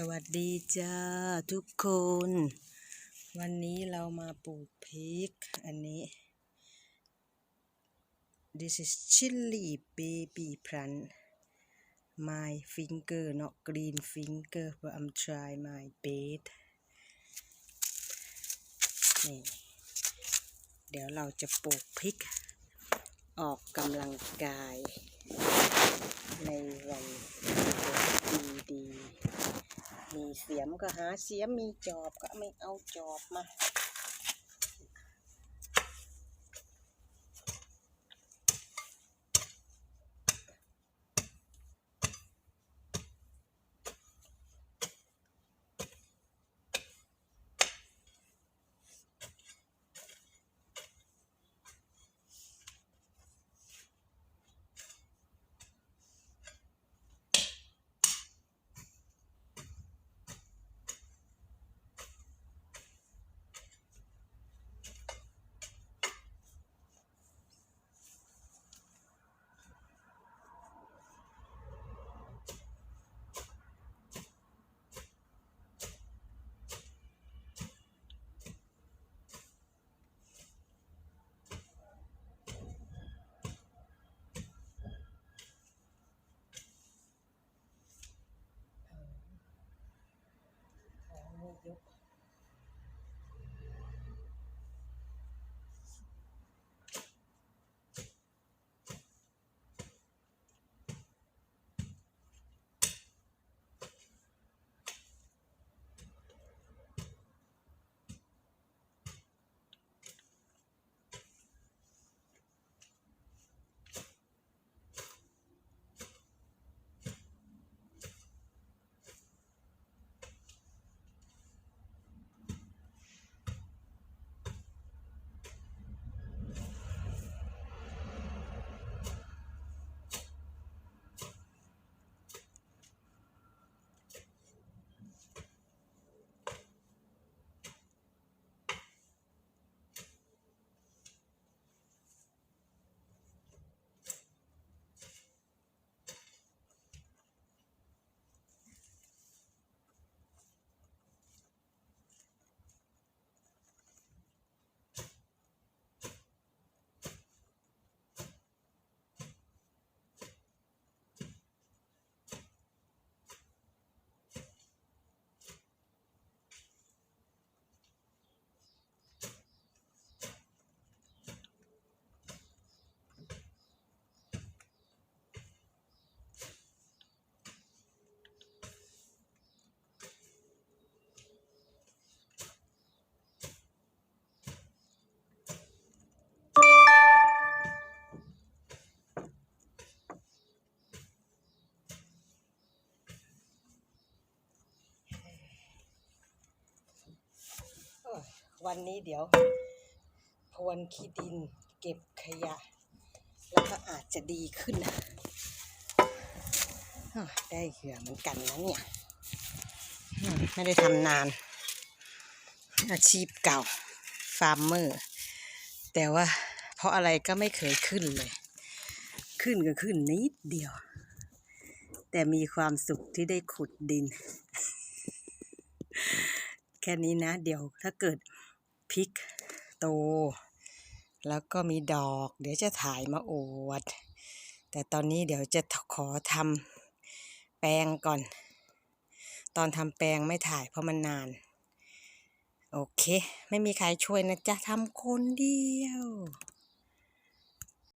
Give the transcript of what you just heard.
สวัสดีจ้าทุกคน วันนี้เรามาปลูกพริก อันนี้ this is chili baby plant my finger not green finger but I'm try my best นี่เดี๋ยวเราจะปลูกพริก ออกกำลังกาย ในวันดีดี เสียมก็หาเสียมมีจอบก็ไม่เอาจอบมา saudável วันนี้เดี๋ยว พวนขี้ดินเก็บขยะ แล้วก็อาจจะดีขึ้น ได้เหือเหมือนกันนะเนี่ย ไม่ได้ทำนาน อาชีพเก่า ฟาร์มเมอร์ แต่ว่าเพราะอะไรก็ไม่เคยขึ้นเลย ขึ้นก็ขึ้นนิดเดียว แต่มีความสุขที่ได้ขุดดินแค่นี้นะ เดี๋ยวถ้าเกิด พริกโต แล้วก็มีดอก เดี๋ยวจะถ่ายมาอวด แต่ตอนนี้เดี๋ยวจะขอทำแปลงก่อน ตอนทำแปลงไม่ถ่ายเพราะมันนาน โอเค ไม่มีใครช่วยนะจ๊ะทำคนเดียว